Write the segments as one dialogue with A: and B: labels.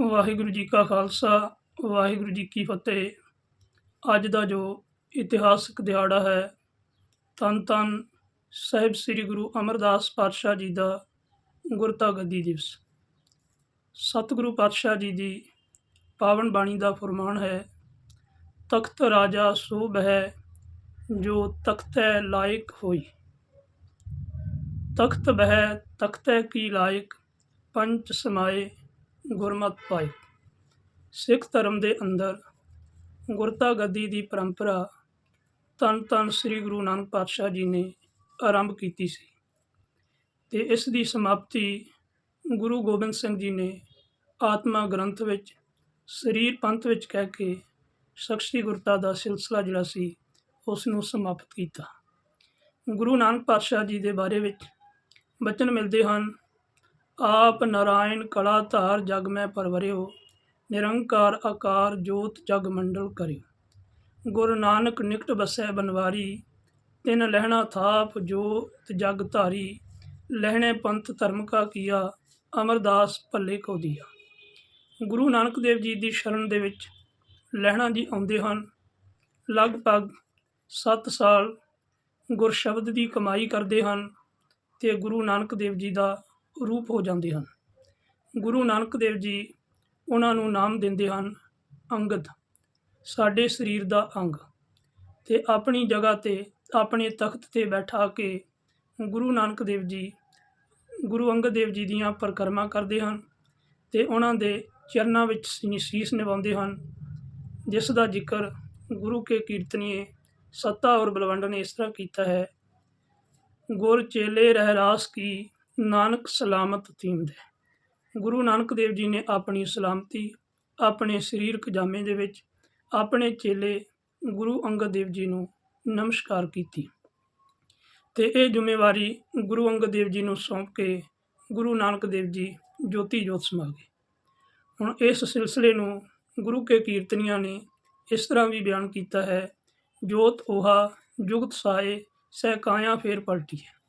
A: ਵਾਹਿਗੁਰੂ ਜੀ ਕਾ ਖਾਲਸਾ, ਵਾਹਿਗੁਰੂ ਜੀ ਕੀ ਫਤਿਹ। ਅੱਜ ਦਾ ਜੋ ਇਤਿਹਾਸਕ ਦਿਹਾੜਾ ਹੈ ਧੰਨ ਧੰਨ ਸਾਹਿਬ ਸ੍ਰੀ ਗੁਰੂ ਅਮਰਦਾਸ ਪਾਤਸ਼ਾਹ ਜੀ ਦਾ ਗੁਰਤਾ ਗੱਦੀ ਦਿਵਸ। ਸਤਿਗੁਰੂ ਪਾਤਸ਼ਾਹ ਜੀ ਦੀ ਪਾਵਨ ਬਾਣੀ ਦਾ ਫਰਮਾਨ ਹੈ, ਤਖਤ ਰਾਜਾ ਸੋ ਬਹਿ ਜੋ ਤਖਤੈ ਲਾਇਕ ਹੋਈ। ਤਖਤ ਬਹਿ ਤਖਤੈ ਕੀ ਲਾਇਕ ਪੰਚ ਸਮਾਏ ਗੁਰਮਤ ਪਾਏ ਸਿੱਖ ਧਰਮ ਦੇ ਅੰਦਰ ਗੁਰਤਾ ਗੱਦੀ ਦੀ ਪਰੰਪਰਾ ਧੰਨ ਧੰਨ ਸ੍ਰੀ ਗੁਰੂ ਨਾਨਕ ਪਾਤਸ਼ਾਹ ਜੀ ਨੇ ਆਰੰਭ ਕੀਤੀ ਸੀ। ਤੇ ਇਸ ਦੀ ਸਮਾਪਤੀ ਗੁਰੂ ਗੋਬਿੰਦ ਸਿੰਘ ਜੀ ਨੇ ਆਤਮਾ ਗ੍ਰੰਥ ਵਿੱਚ, ਸਰੀਰ ਪੰਥ ਵਿੱਚ ਕਹਿ ਕੇ ਸ਼ਖਸੀ ਗੁਰਤਾ ਦਾ ਸਿਲਸਿਲਾ ਜਿਹੜਾ ਸੀ, ਉਸ ਨੂੰ ਸਮਾਪਤ ਕੀਤਾ। ਗੁਰੂ ਨਾਨਕ ਪਾਤਸ਼ਾਹ ਜੀ ਦੇ ਬਾਰੇ ਵਿੱਚ ਬਚਨ ਮਿਲਦੇ ਹਨ ਆਪ ਨਾਰਾਇਣ ਕਲਾ ਧਾਰ ਜਗ ਮੈਂ ਪਰਵਰਿਓ, ਨਿਰੰਕਾਰ ਆਕਾਰ ਜੋਤ ਜਗ ਮੰਡਲ ਕਰਿਓ। ਗੁਰੂ ਨਾਨਕ ਨਿਕਟ ਬਸੈ ਬਨਵਾਰੀ, ਤਿਨ ਲਹਿਣਾ ਥਾਪ ਜੋਤ ਜਗ ਧਾਰੀ, ਲਹਿਣੇ ਪੰਥ ਧਰਮ ਕਾ ਕੀਆ, ਅਮਰਦਾਸ ਭੱਲੇ ਕੋ ਦੀਆ। ਗੁਰੂ ਨਾਨਕ ਦੇਵ ਜੀ ਦੀ ਸ਼ਰਨ ਦੇ ਵਿੱਚ ਲਹਿਣਾ ਜੀ ਆਉਂਦੇ ਹਨ। ਲਗਭਗ 7 ਸਾਲ ਗੁਰਸ਼ਬਦ ਦੀ ਕਮਾਈ ਕਰਦੇ ਹਨ ਤੇ ਗੁਰੂ ਨਾਨਕ ਦੇਵ ਜੀ ਦਾ ਰੂਪ ਹੋ ਜਾਂਦੇ ਹਨ। ਗੁਰੂ ਨਾਨਕ ਦੇਵ ਜੀ ਉਹਨਾਂ ਨੂੰ ਨਾਮ ਦਿੰਦੇ ਹਨ ਅੰਗਦ। ਸਾਡੇ ਸਰੀਰ ਦਾ ਅੰਗ। ਤੇ ਆਪਣੀ ਜਗ੍ਹਾ ਤੇ, ਆਪਣੇ ਤਖਤ ਤੇ ਬੈਠਾ ਕੇ ਗੁਰੂ ਨਾਨਕ ਦੇਵ ਜੀ, ਗੁਰੂ ਅੰਗਦ ਦੇਵ ਜੀ ਦੀਆਂ ਪਰਿਕਰਮਾ ਕਰਦੇ ਹਨ ਤੇ ਉਹਨਾਂ ਦੇ ਚਰਨਾਂ ਵਿੱਚ ਸੀਸ ਨਿਵਾਉਂਦੇ ਹਨ, ਜਿਸ ਦਾ ਜ਼ਿਕਰ ਗੁਰੂ ਕੇ ਕੀਰਤਨੀਏ ਸੱਤਾ ਔਰ ਬਲਵੰਡ ਨੇ ਇਸ ਤਰ੍ਹਾਂ ਕੀਤਾ ਹੈ। ਗੁਰ ਚੇਲੇ ਰਹਿ ਕੀ ਨਾਨਕ ਸਲਾਮਤ ਥੀਮਦ ਹੈ ਗੁਰੂ ਨਾਨਕ ਦੇਵ ਜੀ ਨੇ ਆਪਣੀ ਸਲਾਮਤੀ, ਆਪਣੇ ਸਰੀਰਕ ਜਾਮੇ ਦੇ ਵਿੱਚ, ਆਪਣੇ ਚੇਲੇ ਗੁਰੂ ਅੰਗਦ ਦੇਵ ਜੀ ਨੂੰ ਨਮਸਕਾਰ ਕੀਤੀ। ਤੇ ਇਹ ਜ਼ਿੰਮੇਵਾਰੀ ਗੁਰੂ ਅੰਗਦ ਦੇਵ ਜੀ ਨੂੰ ਸੌਂਪ ਕੇ ਗੁਰੂ ਨਾਨਕ ਦੇਵ ਜੀ ਜੋਤੀ ਜੋਤ ਸਮਾ ਗਏ। ਹੁਣ ਇਸ ਸਿਲਸਿਲੇ ਨੂੰ ਗੁਰੂ ਕੇ ਕੀਰਤਨੀਆਂ ਨੇ ਇਸ ਤਰ੍ਹਾਂ ਵੀ ਬਿਆਨ ਕੀਤਾ ਹੈ, ਜੋਤ ਓਹਾ ਜੁਗਤ ਸਾਏ, ਸਹਿ ਕਾਇਆ ਫੇਰ ਪਲਟੀ ਹੈ।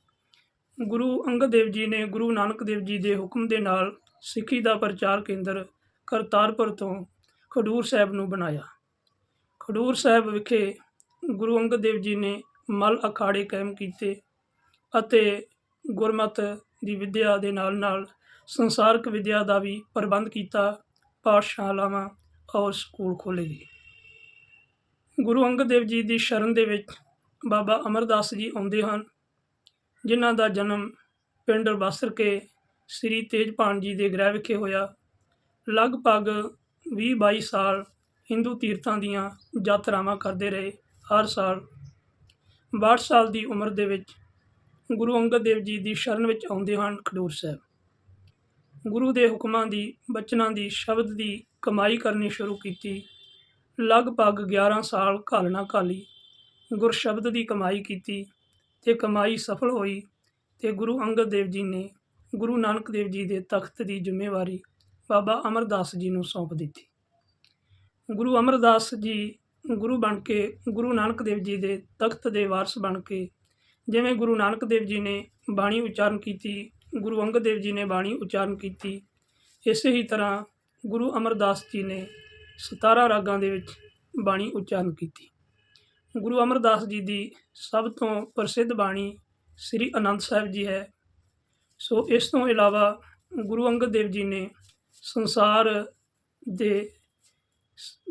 A: ਗੁਰੂ ਅੰਗਦ ਦੇਵ ਜੀ ਨੇ ਗੁਰੂ ਨਾਨਕ ਦੇਵ ਜੀ ਦੇ ਹੁਕਮ ਦੇ ਨਾਲ ਸਿੱਖੀ ਦਾ ਪ੍ਰਚਾਰ ਕੇਂਦਰ ਕਰਤਾਰਪੁਰ ਤੋਂ ਖਡੂਰ ਸਾਹਿਬ ਨੂੰ ਬਣਾਇਆ। ਖਡੂਰ ਸਾਹਿਬ ਵਿਖੇ ਗੁਰੂ ਅੰਗਦ ਦੇਵ ਜੀ ਨੇ ਮਲ ਅਖਾੜੇ ਕਾਇਮ ਕੀਤੇ ਅਤੇ ਗੁਰਮਤ ਦੀ ਵਿਦਿਆ ਦੇ ਨਾਲ ਨਾਲ ਸੰਸਾਰਕ ਵਿਦਿਆ ਦਾ ਵੀ ਪ੍ਰਬੰਧ ਕੀਤਾ, ਪਾਠਸ਼ਾਲਾਵਾਂ ਔਰ ਸਕੂਲ ਖੋਲ੍ਹੇ। ਗਏ ਗੁਰੂ ਅੰਗਦ ਦੇਵ ਜੀ ਦੀ ਸ਼ਰਨ ਦੇ ਵਿੱਚ ਬਾਬਾ ਅਮਰਦਾਸ ਜੀ ਆਉਂਦੇ ਹਨ। ਜਿਨ੍ਹਾਂ ਦਾ ਜਨਮ ਪਿੰਡ ਬਾਸਰ ਕੇ ਸ੍ਰੀ ਤੇਜਪਾਨ ਜੀ ਦੇ ਗ੍ਰਹਿ ਵਿਖੇ ਹੋਇਆ। ਲਗਭਗ 20-22 ਸਾਲ ਹਿੰਦੂ ਤੀਰਥਾਂ ਦੀਆਂ ਯਾਤਰਾਵਾਂ ਕਰਦੇ ਰਹੇ ਹਰ ਸਾਲ। 62 ਸਾਲ ਦੀ ਉਮਰ ਦੇ ਵਿੱਚ ਗੁਰੂ ਅੰਗਦ ਦੇਵ ਜੀ ਦੀ ਸ਼ਰਨ ਵਿੱਚ ਆਉਂਦੇ ਹਨ ਖਡੂਰ ਸਾਹਿਬ। ਗੁਰੂ ਦੇ ਹੁਕਮਾਂ ਦੀ, ਬਚਨਾਂ ਦੀ, ਸ਼ਬਦ ਦੀ ਕਮਾਈ ਕਰਨੀ ਸ਼ੁਰੂ ਕੀਤੀ। ਲਗਭਗ 11 ਸਾਲ ਘਾਲਣਾ ਘਾਲੀ ਗੁਰ ਸ਼ਬਦ ਦੀ ਕਮਾਈ ਕੀਤੀ। ਤੇ ਕਮਾਈ ਸਫਲ ਹੋਈ ਤੇ ਗੁਰੂ ਅੰਗਦ ਦੇਵ ਜੀ ਨੇ ਗੁਰੂ ਨਾਨਕ ਦੇਵ ਜੀ ਦੇ ਤਖਤ ਦੀ ਜ਼ਿੰਮੇਵਾਰੀ ਬਾਬਾ ਅਮਰਦਾਸ ਜੀ ਨੂੰ ਸੌਂਪ ਦਿੱਤੀ। ਗੁਰੂ ਅਮਰਦਾਸ ਜੀ ਗੁਰੂ ਬਣ ਕੇ ਗੁਰੂ ਨਾਨਕ ਦੇਵ ਜੀ ਦੇ ਤਖਤ ਦੇ ਵਾਰਸ ਬਣ ਕੇ ਜਿਵੇਂ ਗੁਰੂ ਨਾਨਕ ਦੇਵ ਜੀ ਨੇ ਬਾਣੀ ਉਚਾਰਨ ਕੀਤੀ, ਗੁਰੂ ਅੰਗਦ ਦੇਵ ਜੀ ਨੇ ਬਾਣੀ ਉਚਾਰਨ ਕੀਤੀ, ਇਸੇ ਹੀ ਤਰ੍ਹਾਂ ਗੁਰੂ ਅਮਰਦਾਸ ਜੀ ਨੇ 17 ਰਾਗਾਂ ਦੇ ਵਿੱਚ ਬਾਣੀ ਉਚਾਰਨ ਕੀਤੀ। ਗੁਰੂ ਅਮਰਦਾਸ ਜੀ ਦੀ ਸਭ ਤੋਂ ਪ੍ਰਸਿੱਧ ਬਾਣੀ ਸ੍ਰੀ ਅਨੰਦ ਸਾਹਿਬ ਜੀ ਹੈ। ਸੋ ਇਸ ਤੋਂ ਇਲਾਵਾ ਗੁਰੂ ਅੰਗਦ ਦੇਵ ਜੀ ਨੇ ਸੰਸਾਰ ਦੇ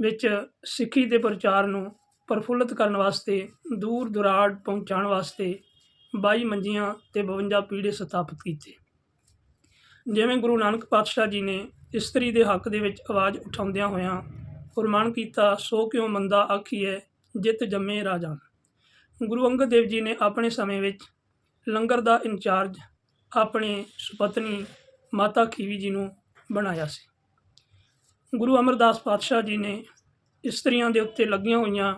A: ਵਿੱਚ ਸਿੱਖੀ ਦੇ ਪ੍ਰਚਾਰ ਨੂੰ ਪ੍ਰਫੁੱਲਤ ਕਰਨ ਵਾਸਤੇ, ਦੂਰ ਦੁਰਾੜ ਪਹੁੰਚਾਉਣ ਵਾਸਤੇ 22 ਮੰਜੀਆਂ ਤੇ 52 ਪੀੜੇ ਸਥਾਪਿਤ ਕੀਤੇ। ਜਿਵੇਂ ਗੁਰੂ ਨਾਨਕ ਪਾਤਸ਼ਾਹ ਜੀ ਨੇ ਇਸਤਰੀ ਦੇ ਹੱਕ ਦੇ ਵਿੱਚ ਆਵਾਜ਼ ਉਠਾਉਂਦਿਆਂ ਹੋਇਆਂ ਫਰਮਾਨ ਕੀਤਾ, ਸੋ ਕਿਉਂ ਮੰਦਾ ਆਖੀਐ? ਜਿੱਤ ਜੰਮੇ ਰਾਜਾਨ ਗੁਰੂ ਅੰਗਦ ਦੇਵ ਜੀ ਨੇ ਆਪਣੇ ਸਮੇਂ ਵਿੱਚ ਲੰਗਰ ਦਾ ਇੰਚਾਰਜ ਆਪਣੇ ਸੁਪਤਨੀ ਮਾਤਾ ਖੀਵੀ ਜੀ ਨੂੰ ਬਣਾਇਆ ਸੀ। ਗੁਰੂ ਅਮਰਦਾਸ ਪਾਤਸ਼ਾਹ ਜੀ ਨੇ ਇਸਤਰੀਆਂ ਦੇ ਉੱਤੇ ਲੱਗੀਆਂ ਹੋਈਆਂ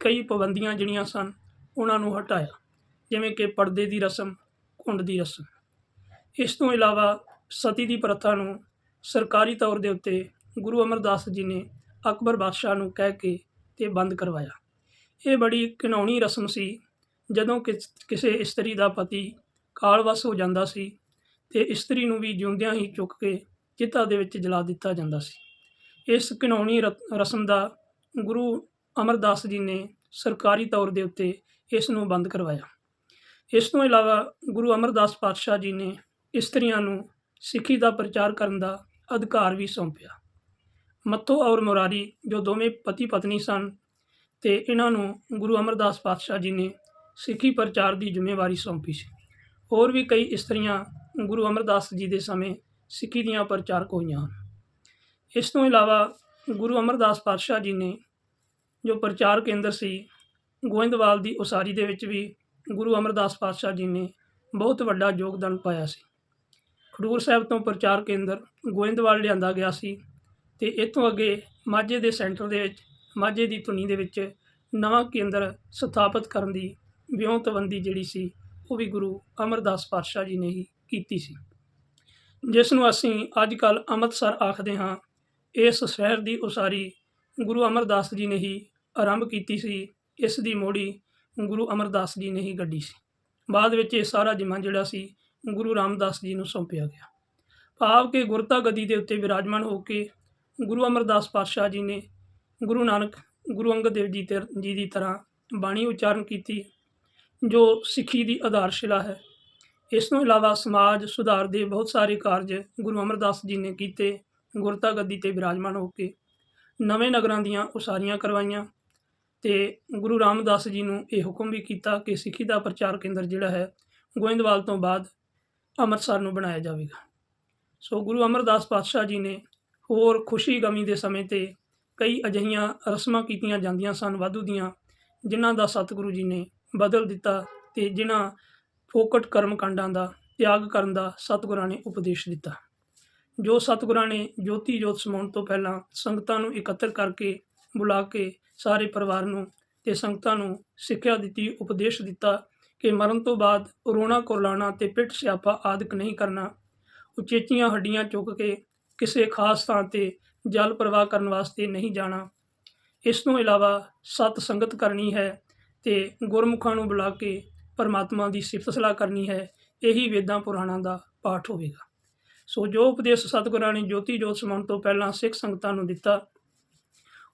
A: ਕਈ ਪਾਬੰਦੀਆਂ ਜਿਹੜੀਆਂ ਸਨ, ਉਹਨਾਂ ਨੂੰ ਹਟਾਇਆ, ਜਿਵੇਂ ਕਿ ਪਰਦੇ ਦੀ ਰਸਮ, ਕੁੰਡ ਦੀ ਰਸਮ। ਇਸ ਤੋਂ ਇਲਾਵਾ ਸਤੀ ਦੀ ਪ੍ਰਥਾ ਨੂੰ ਸਰਕਾਰੀ ਤੌਰ ਦੇ ਉੱਤੇ ਗੁਰੂ ਅਮਰਦਾਸ ਜੀ ਨੇ ਅਕਬਰ ਬਾਦਸ਼ਾਹ ਨੂੰ ਕਹਿ ਕੇ ਤੇ ਬੰਦ ਕਰਵਾਇਆ। ਇਹ ਬੜੀ ਘਿਨੌਣੀ ਰਸਮ ਸੀ। ਜਦੋਂ ਕਿਸੇ ਇਸਤਰੀ ਦਾ ਪਤੀ ਕਾਲਵਸ ਹੋ ਜਾਂਦਾ ਸੀ ਤੇ ਇਸਤਰੀ ਨੂੰ ਵੀ ਜਿਉਂਦਿਆਂ ਹੀ ਚੁੱਕ ਕੇ ਚਿਤਾ ਦੇ ਵਿੱਚ ਜਲਾ ਦਿੱਤਾ ਜਾਂਦਾ ਸੀ। ਇਸ ਘਿਨੌਣੀ ਰਸਮ ਦਾ ਗੁਰੂ ਅਮਰਦਾਸ ਜੀ ਨੇ ਸਰਕਾਰੀ ਤੌਰ ਦੇ ਉੱਤੇ ਇਸ ਨੂੰ ਬੰਦ ਕਰਵਾਇਆ। ਇਸ ਤੋਂ ਇਲਾਵਾ ਗੁਰੂ ਅਮਰਦਾਸ ਪਾਤਸ਼ਾਹ ਜੀ ਨੇ ਇਸਤਰੀਆਂ ਨੂੰ ਸਿੱਖੀ ਦਾ ਪ੍ਰਚਾਰ ਕਰਨ ਦਾ ਅਧਿਕਾਰ ਵੀ ਸੌਂਪਿਆ। ਮੱਥੋ ਔਰ ਮੁਰਾਰੀ ਜੋ ਦੋਵੇਂ ਪਤੀ ਪਤਨੀ ਸਨ ਅਤੇ ਇਹਨਾਂ ਨੂੰ ਗੁਰੂ ਅਮਰਦਾਸ ਪਾਤਸ਼ਾਹ ਜੀ ਨੇ ਸਿੱਖੀ ਪ੍ਰਚਾਰ ਦੀ ਜ਼ਿੰਮੇਵਾਰੀ ਸੌਂਪੀ ਸੀ। ਹੋਰ ਵੀ ਕਈ ਇਸਤਰੀਆਂ ਗੁਰੂ ਅਮਰਦਾਸ ਜੀ ਦੇ ਸਮੇਂ ਸਿੱਖੀ ਦੀਆਂ ਪ੍ਰਚਾਰਕ ਹੋਈਆਂ ਹਨ। ਇਸ ਤੋਂ ਇਲਾਵਾ ਗੁਰੂ ਅਮਰਦਾਸ ਪਾਤਸ਼ਾਹ ਜੀ ਨੇ ਜੋ ਪ੍ਰਚਾਰ ਕੇਂਦਰ ਸੀ, ਗੋਇੰਦਵਾਲ ਦੀ ਉਸਾਰੀ ਦੇ ਵਿੱਚ ਵੀ ਗੁਰੂ ਅਮਰਦਾਸ ਪਾਤਸ਼ਾਹ ਜੀ ਨੇ ਬਹੁਤ ਵੱਡਾ ਯੋਗਦਾਨ ਪਾਇਆ ਸੀ। ਖਡੂਰ ਸਾਹਿਬ ਤੋਂ ਪ੍ਰਚਾਰ ਕੇਂਦਰ ਗੋਇੰਦਵਾਲ ਲਿਆਂਦਾ ਗਿਆ ਸੀ ਤੇ ਇੱਥੋਂ ਅੱਗੇ ਮਾਝੇ ਦੇ ਸੈਂਟਰ ਦੇ ਵਿੱਚ ਮਾਝੇ ਦੀ ਧੁਨੀ ਦੇ ਵਿੱਚ ਨਵਾਂ ਕੇਂਦਰ ਸਥਾਪਿਤ ਕਰਨ ਦੀ ਵਿਉਂਤਬੰਦੀ ਜਿਹੜੀ ਸੀ, ਉਹ ਵੀ ਗੁਰੂ ਅਮਰਦਾਸ ਪਾਤਸ਼ਾਹ ਜੀ ਨੇ ਹੀ ਕੀਤੀ ਸੀ। ਜਿਸ ਨੂੰ ਅਸੀਂ ਅੱਜ ਕੱਲ ਅੰਮ੍ਰਿਤਸਰ ਆਖਦੇ ਹਾਂ, ਇਸ ਸ਼ਹਿਰ ਦੀ ਉਸਾਰੀ ਗੁਰੂ ਅਮਰਦਾਸ ਜੀ ਨੇ ਹੀ ਆਰੰਭ ਕੀਤੀ ਸੀ, ਇਸ ਦੀ ਮੋੜੀ ਗੁਰੂ ਅਮਰਦਾਸ ਜੀ ਨੇ ਹੀ ਗੱਡੀ ਸੀ। ਬਾਅਦ ਵਿੱਚ ਇਹ ਸਾਰਾ ਜਿਮਾ ਜਿਹੜਾ ਸੀ, ਗੁਰੂ ਰਾਮਦਾਸ ਜੀ ਨੂੰ ਸੌਂਪਿਆ ਗਿਆ। ਭਾਵ ਕਿ ਗੁਰਤਾ ਗੱਦੀ ਦੇ ਉੱਤੇ ਵਿਰਾਜਮਾਨ ਹੋ ਕੇ ਗੁਰੂ ਅਮਰਦਾਸ ਪਾਤਸ਼ਾਹ ਜੀ ਨੇ ਗੁਰੂ ਨਾਨਕ, ਗੁਰੂ ਅੰਗਦ ਦੇਵ ਜੀ ਤੇ ਜੀ ਦੀ ਤਰ੍ਹਾਂ ਬਾਣੀ ਉਚਾਰਨ ਕੀਤੀ, ਜੋ ਸਿੱਖੀ ਦੀ ਆਧਾਰਸ਼ਿਲਾ ਹੈ। ਇਸ ਤੋਂ ਇਲਾਵਾ ਸਮਾਜ ਸੁਧਾਰ ਦੇ ਬਹੁਤ ਸਾਰੇ ਕਾਰਜ ਗੁਰੂ ਅਮਰਦਾਸ ਜੀ ਨੇ ਕੀਤੇ ਗੁਰਤਾ ਗੱਦੀ ਤੇ ਵਿਰਾਜਮਾਨ ਹੋ ਕੇ। ਨਵੇਂ ਨਗਰਾਂ ਦੀਆਂ ਉਸਾਰੀਆਂ ਕਰਵਾਈਆਂ ਤੇ ਗੁਰੂ ਰਾਮਦਾਸ ਜੀ ਨੂੰ ਇਹ ਹੁਕਮ ਵੀ ਕੀਤਾ ਕਿ ਸਿੱਖੀ ਦਾ ਪ੍ਰਚਾਰ ਕੇਂਦਰ ਜਿਹੜਾ ਹੈ, ਗੋਇੰਦਵਾਲ ਤੋਂ ਬਾਅਦ ਅੰਮ੍ਰਿਤਸਰ ਨੂੰ ਬਣਾਇਆ ਜਾਵੇਗਾ। ਸੋ ਗੁਰੂ ਅਮਰਦਾਸ ਪਾਤਸ਼ਾਹ ਜੀ ਨੇ ਹੋਰ ਖੁਸ਼ੀ ਗਮੀ ਦੇ ਸਮੇਂ ਤੇ ਕਈ ਅਜਿਹੀਆਂ ਰਸਮਾਂ ਕੀਤੀਆਂ ਜਾਂਦੀਆਂ ਸਨ ਵਾਧੂ ਦੀਆਂ, ਜਿਨ੍ਹਾਂ ਦਾ ਸਤਿਗੁਰੂ ਜੀ ਨੇ ਬਦਲ ਦਿੱਤਾ ਤੇ ਜਿਨ੍ਹਾਂ ਫੋਕਟ ਕਰਮ ਕਾਂਡਾਂ ਦਾ ਤਿਆਗ ਕਰਨ ਦਾ ਸਤਿਗੁਰਾਂ ਨੇ ਉਪਦੇਸ਼ ਦਿੱਤਾ। ਜੋ ਸਤਿਗੁਰਾਂ ਨੇ ਜੋਤੀ ਜੋਤ ਸਮਾਉਣ ਤੋਂ ਪਹਿਲਾਂ ਸੰਗਤਾਂ ਨੂੰ ਇਕੱਤਰ ਕਰਕੇ ਬੁਲਾ ਕੇ ਸਾਰੇ ਪਰਿਵਾਰ ਨੂੰ ਤੇ ਸੰਗਤਾਂ ਨੂੰ ਸਿੱਖਿਆ ਦਿੱਤੀ, ਉਪਦੇਸ਼ ਦਿੱਤਾ ਕਿ ਮਰਨ ਤੋਂ ਬਾਅਦ ਰੋਣਾ, ਕੁਰਲਾਣਾ ਤੇ ਪਿੱਠ ਸਿਆਪਾ ਆਦਿਕ ਨਹੀਂ ਕਰਨਾ, ਉਚੇਚੀਆਂ ਹੱਡੀਆਂ ਚੁੱਕ ਕੇ ਕਿਸੇ ਖਾਸ ਥਾਂ ਤੇ ਜਲ ਪ੍ਰਵਾਹ ਕਰਨ ਵਾਸਤੇ ਨਹੀਂ ਜਾਣਾ। ਇਸ ਤੋਂ ਇਲਾਵਾ ਸਤ ਸੰਗਤ ਕਰਨੀ ਹੈ ਤੇ ਗੁਰਮੁਖਾਂ ਨੂੰ ਬੁਲਾ ਕੇ ਪਰਮਾਤਮਾ ਦੀ ਸਿਫਤ ਸਲਾਹ ਕਰਨੀ ਹੈ, ਇਹੀ ਵੇਦਾਂ ਪੁਰਾਣਾਂ ਦਾ ਪਾਠ ਹੋਵੇਗਾ। ਸੋ ਜੋ ਉਪਦੇਸ਼ ਸਤਿਗੁਰਾਂ ਨੇ ਜੋਤੀ ਜੋਤ ਸਮਾਉਣ ਤੋਂ ਪਹਿਲਾਂ ਸਿੱਖ ਸੰਗਤਾਂ ਨੂੰ ਦਿੱਤਾ,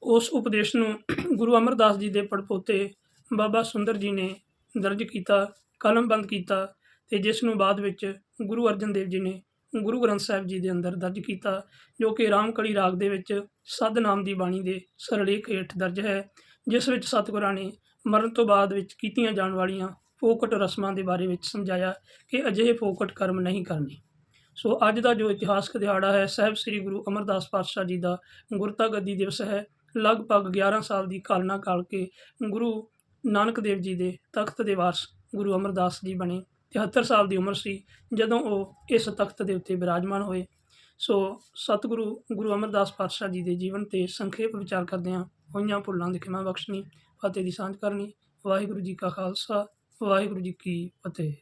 A: ਉਸ ਉਪਦੇਸ਼ ਨੂੰ ਗੁਰੂ ਅਮਰਦਾਸ ਜੀ ਦੇ ਪੜਪੋਤੇ ਬਾਬਾ ਸੁੰਦਰ ਜੀ ਨੇ ਦਰਜ ਕੀਤਾ, ਕਲਮਬੰਦ ਕੀਤਾ ਤੇ ਜਿਸ ਨੂੰ ਬਾਅਦ ਵਿੱਚ ਗੁਰੂ ਅਰਜਨ ਦੇਵ ਜੀ ਨੇ ਗੁਰੂ ਗ੍ਰੰਥ ਸਾਹਿਬ ਜੀ ਦੇ ਅੰਦਰ ਦਰਜ ਕੀਤਾ, ਜੋ ਕਿ ਰਾਮਕਲੀ ਰਾਗ ਦੇ ਵਿੱਚ ਸਦ ਨਾਮ ਦੀ ਬਾਣੀ ਦੇ ਸਰਲੇਖ ਹੇਠ ਦਰਜ ਹੈ, ਜਿਸ ਵਿੱਚ ਸਤਿਗੁਰਾਂ ਨੇ ਮਰਨ ਤੋਂ ਬਾਅਦ ਵਿੱਚ ਕੀਤੀਆਂ ਜਾਣ ਵਾਲੀਆਂ ਫੋਕਟ ਰਸਮਾਂ ਦੇ ਬਾਰੇ ਵਿੱਚ ਸਮਝਾਇਆ ਕਿ ਅਜਿਹੇ ਫੋਕਟ ਕਰਮ ਨਹੀਂ ਕਰਨੇ। ਸੋ ਅੱਜ ਦਾ ਜੋ ਇਤਿਹਾਸਕ ਦਿਹਾੜਾ ਹੈ, ਸਾਹਿਬ ਸ੍ਰੀ ਗੁਰੂ ਅਮਰਦਾਸ ਪਾਤਸ਼ਾਹ ਜੀ ਦਾ ਗੁਰਤਾ ਗੱਦੀ ਦਿਵਸ ਹੈ। ਲਗਭਗ 11 ਸਾਲ ਦੀ ਕਾਲਨਾ ਕਾਲ ਕੇ ਗੁਰੂ ਨਾਨਕ ਦੇਵ ਜੀ ਦੇ ਤਖਤ ਦੇ ਵਾਰਸ ਗੁਰੂ ਅਮਰਦਾਸ ਜੀ ਬਣੇ। 73 ਸਾਲ ਦੀ ਉਮਰ ਸੀ, ਜਦੋਂ ਉਹ ਇਸ ਤਖਤ ਦੇ ਉੱਤੇ ਬਿਰਾਜਮਾਨ ਹੋਏ। ਸੋ ਸਤਿਗੁਰੂ ਗੁਰੂ ਅਮਰਦਾਸ ਪਾਤਸ਼ਾਹ ਜੀ ਦੇ ਜੀਵਨ ਤੇ ਸੰਖੇਪ ਵਿਚਾਰ ਕਰਦੇ ਹਾਂ ਹੋਈਆਂ ਭੁੱਲਾਂ ਦੀ ਖਿਮਾ ਬਖਸ਼ਣੀ, ਫਤਿਹ ਦੀ ਸਾਂਝ ਕਰਨੀ, ਵਾਹਿਗੁਰੂ ਜੀ ਕਾ ਖਾਲਸਾ, ਵਾਹਿਗੁਰੂ ਜੀ ਕੀ ਫਤਿਹ।